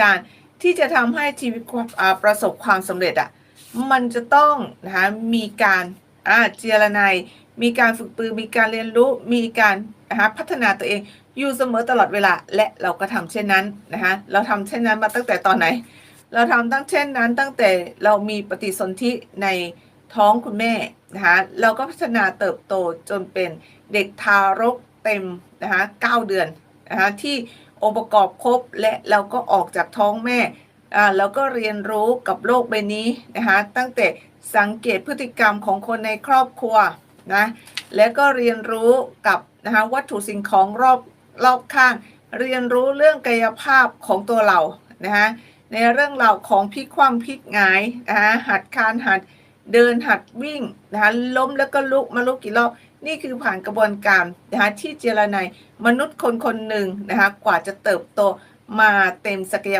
การที่จะทำให้ชีวิตความประสบความสำเร็จอะมันจะต้องนะคะมีการอาเจรนายมีการฝึกปือมีการเรียนรู้มีการนะคะพัฒนาตัวเองอยู่เสมอตลอดเวลาและเราก็ทำเช่นนั้นนะคะเราทำเช่นนั้นมาตั้งแต่ตอนไหน เราทำตั้งเช่นนั้นตั้งแต่เรามีปฏิสนธิในท้องคุณแม่นะคะเราก็พัฒนาเติบโตจนเป็นเด็กทารกเต็มนะคะ9เดือนนะคะที่ องค์ประกอบครบและเราก็ออกจากท้องแม่อ่าแล้วก็เรียนรู้กับโลกใบนี้นะคะตั้งแต่สังเกตพฤติกรรมของคนในครอบครัวนะและก็เรียนรู้กับนะคะวัตถุสิ่งของรอบรอบข้าง เรียนรู้เรื่องกายภาพของตัวเรานะคะในเรื่องราวของพลิกคว่ำพลิกหงายนะคะหัดคานหัด เดินหัดวิ่งนะคะล้มแล้วก็ลุกมาลุกกี่รอบนี่คือผ่านกระบวนการนะคะที่เจรนายมนุษย์คนคนหนึ่งนะคะกว่าจะเติบโตมาเต็มศักย